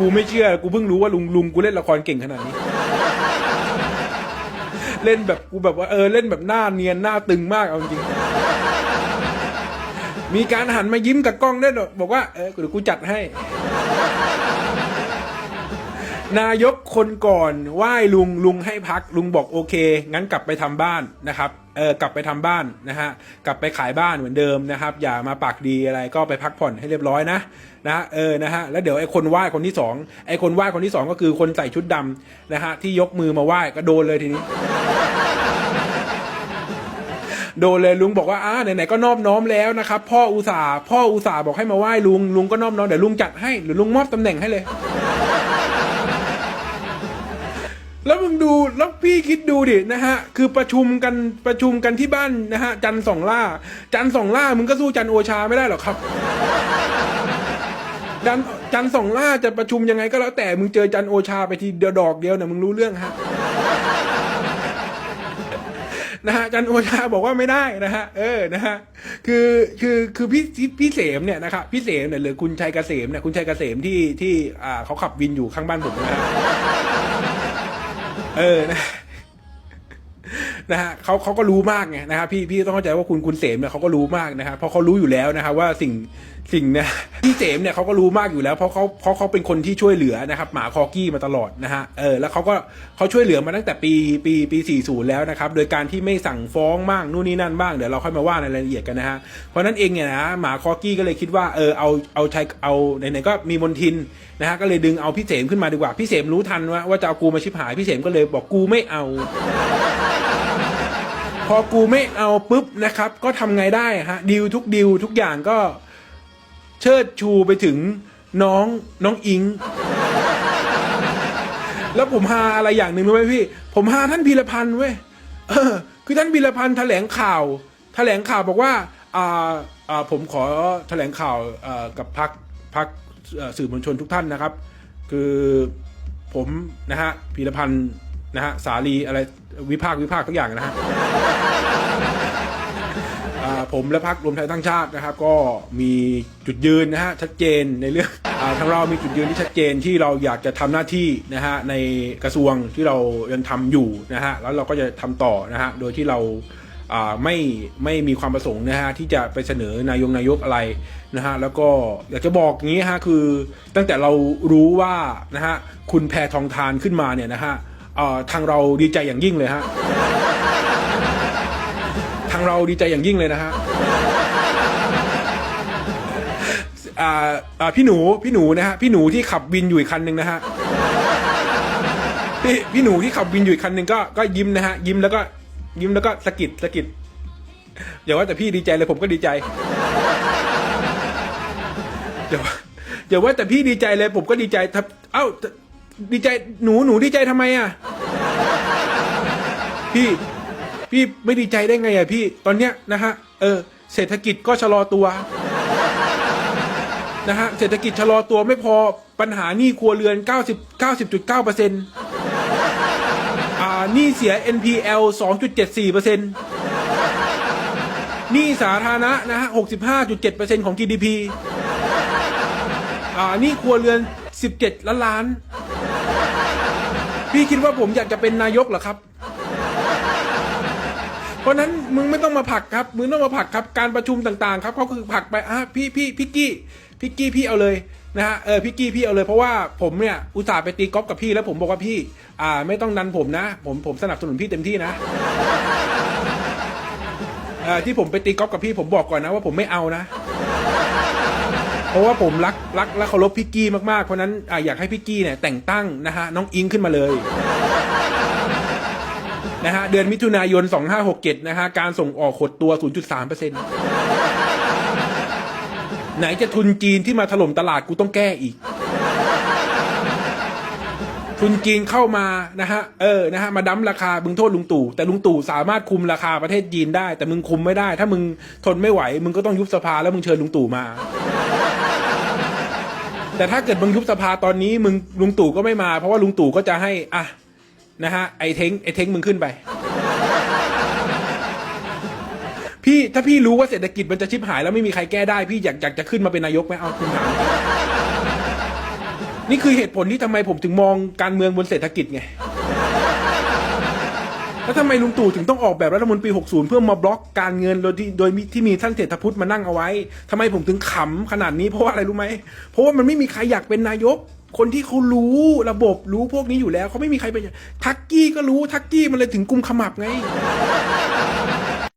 กูไม่เชื่อ กูเพิ่งรู้ว่าลุงลุงกูเล่นละครเก่งขนาดนี้ เล่นแบบกูแบบว่าเออเล่นแบบหน้าเนียนหน้าตึงมากเอาจริงมีการหันมายิ้มกับกล้องด้วยบอกว่าเออเดี๋ยวกูจัดให้ นายกคนก่อนไหว้ลุงลุงให้พักลุงบอกโอเค งั้นกลับไปทำบ้านนะครับเออกลับไปทำบ้านนะฮะกลับไปขายบ้านเหมือนเดิมนะครับ อย่ามาปากดีอะไรก็ไปพักผ่อนให้เรียบร้อยนะนะเออนะฮะแล้วเดี๋ยวไอ้คนไหว้คนที่สองไอ้คนไหว้คนที่สองก็คือคนใส่ชุดดำนะฮะที่ยกมือมาไหว้ก็โดนเลยทีนี้โดนเลยลุงบอกว่าอ่าไหนๆก็นอบน้อมแล้วนะครับพ่ออุตส่าห์พ่ออุตส่าห์บอกให้มาไหว้ลุงลุงก็นอบน้อมเดี๋ยวลุงจัดให้หรือลุงมอบตำแหน่งให้เลย แล้วมึงดูแล้วพี่คิดดูดินะฮะ คือประชุมกันประชุมกันที่บ้านนะฮะ จันสองล่า จันสองล่ามึงก็สู้จันโอชาไม่ได้หรอกครับจันจันสองล่าจะประชุมยังไงก็แล้วแต่มึงเจอจันโอชาไปทีเดียวดอกเดียวเนี่ยมึงรู้เรื่องฮะนะฮะจันโอชาบอกว่าไม่ได้นะฮะเออนะฮะคือคือคือพี่พี่เสมเนี่ยนะครับพี่เสมเนี่ยหรือคุณชัยเกษมเนี่ยคุณชัยเกษมที่ที่อ่าเขาขับวินอยู่ข้างบ้านผมนะฮะ เออนะ นะฮะเขาเขาก็รู้มากไงนะครับพี่พี่ต้องเข้าใจว่าคุณคุณเสมเนี่ยเขาก็รู้มากนะครับเพราะเขารู้อยู่แล้วนะครับว่าสิ่งสิ่งเนี่ยพี่เสมเนี่ยเขาก็รู้มากอยู่แล้ว เพราะเขาเพราะเขาเป็นคนที่ช่วยเหลือนะครับหมาคอกี้มาตลอดนะฮะเออแล้วเขาก็เขาช่วยเหลือมาตั้งแต่ปีปีปี 40 แล้วนะครับโดยการที่ไม่สั่งฟ้องบ้างนู่นนี่นั่นบ้างเดี๋ยวเราค่อยมาว่าในรายละเอียดกันนะฮะเพราะนั้นเองเนี่ยนะหมาคอกี้ก็เลยคิดว่าเออเอาเอาใช้เอาไหนๆก็มีมนทินนะฮะก็เลยดึงเอาพี่เสมขึ้นมาดีกว่าพี่เสมรู้ทันว่าว่าจะเอากูมาชิบหายพี่เสมก็เลยบอกกูไม่เอา พอกูไม่เอาปุ๊บนะครับ ก็ทำไงได้ฮะดิวทุกดิวทุกอย่างก็เชิดชูไปถึงน้องน้องอิง แล้วผมฮาอะไรอย่างหนึ่งรู้ไหมพี่ ผมฮาท่านพีรพันธ์เว้ยเออคือท่านพีรพันธ์แถลงข่าวแถลงข่าวบอกว่าอ่าอ่าผมขอแถลงข่าวกับพักพักสื่อมวลชนทุกท่านนะครับ คือผมนะฮะพีรพันธ์ นะฮะสาลีอะไรวิพากวิพากทุกอย่างนะฮะผมและพรรครวมไทยตั้งชาตินะครับ ก็มีจุดยืนนะฮะชัดเจนในเรื่องอทางเรามีจุดยืนที่ชัดเจนที่เราอยากจะทำหน้าที่นะฮะในกระทรวงที่เรายังทำอยู่นะฮะแล้วเราก็จะทำต่อนะฮะโดยที่เราไม่ไม่มีความประสงค์นะฮะที่จะไปเสนอนายกนายกอะไรนะฮะแล้วก็อยากจะบอกอย่างนี้ฮะคือตั้งแต่เรารู้ว่านะฮะคุณแพทองทานขึ้นมาเนี่ยนะฮะ ทางเราดีใจอย่างยิ่งเลยฮะทางเราดีใจอย่างยิ่งเลยนะฮะอ่าอ่าพี่หนูพี่หนูนะฮะพี่หนูที่ขับวินอยู่อีกคันหนึ่งนะฮะพี่พี่หนูที่ขับวินอยู่อีกคันหนึ่งก็ก็ยิ้มนะฮะยิ้มแล้วก็ยิ้มแล้วก็สะกิดสะกิดอย่าว่าแต่พี่ดีใจเลยผมก็ดีใจอย่าว่าอย่าว่าแต่พี่ดีใจเลยผมก็ดีใจทับเอ้า ดีใจหนูหนูดีใจทำไมอะ พี่พี่ไม่ดีใจได้ไงอะพี่ตอนเนี้ยนะฮะเออเศรษฐกิจก็ชะลอตัวนะฮะเศรษฐกิจชะลอตัวไม่พอปัญหาหนี้ครัวเรือน 90 90.9เปอร์เซ็นต์อ่าหนี้เสีย NPL 2.74เปอร์เซ็นต์หนี้สาธารณะนะฮะ65.7เปอร์เซ็นต์ของ GDP อ่าหนี้ครัวเรือน 17 ล้านล้าน พี่คิดว่าผมอยากจะเป็นนายกเหรอครับ เพราะนั้นมึงไม่ต้องมาผลักครับ มึงต้องมาผลักครับ การประชุมต่างๆ ครับเขาคือผลักไปอะพี่พี่พี่กี้พี่กี้พี่เอาเลยนะฮะเออพี่กี้พี่เอาเลยเพราะว่าผมเนี่ยอุตส่าห์ไปตีกอล์ฟกับพี่แล้วผมบอกว่าพี่ อ่า ไม่ต้องดันผมนะ ผมผมสนับสนุนพี่เต็มที่นะอ่อที่ผมไปตีกอล์ฟกับพี่ผมบอกก่อนนะว่าผมไม่เอานะ เพราะว่าผมรักรักและเคารพพี่กี้มากๆ เพราะนั้นอ่าอยากให้พี่กี้เนี่ยแต่งตั้งนะฮะน้องอิงขึ้นมาเลยนะฮะเดือนมิถุนายน 2567 นะฮะการส่งออกหดตัว 0.3%ไหนจะทุนจีนที่มาถล่มตลาดกูต้องแก้อีก ทุนจีนเข้ามานะฮะเออนะฮะมาดั้มราคามึงโทษลุงตู่แต่ลุงตู่สามารถคุมราคาประเทศจีนได้ แต่มึงคุมไม่ได้ ถ้ามึงทนไม่ไหว มึงก็ต้องยุบสภาแล้วมึงเชิญลุงตู่มา แต่ถ้าเกิดมึงยุบสภาตอนนี้มึงลุงตู่ก็ไม่มา เพราะว่าลุงตู่ก็จะให้อะนะฮะไอเท้งไอเท้งมึงขึ้นไป พี่ถ้าพี่รู้ว่าเศรษฐกิจมันจะชิบหายแล้วไม่มีใครแก้ได้ พี่อยากอยากจะขึ้นมาเป็นนายกไหมเอาคุณถามนี่คือเหตุผลที่ทำไมผมถึงมองการเมืองบนเศรษฐกิจไง แล้วทำไมลุงตู่ถึงต้องออกแบบรัฐธรรมนูญปี60 เพื่อมาบล็อกการเงินโดยที่โดยมีที่มีท่านเศรษฐพุทธมานั่งเอาไว้ทำไมผมถึงขำขนาดนี้เพราะว่าอะไรรู้ไหมเพราะว่ามันไม่มีใครอยากเป็นนายก คนที่เขารู้ระบบรู้พวกนี้อยู่แล้วเขาไม่มีใครเป็นทักกี้ก็รู้ทักกี้มันเลยถึงกุมขมับไง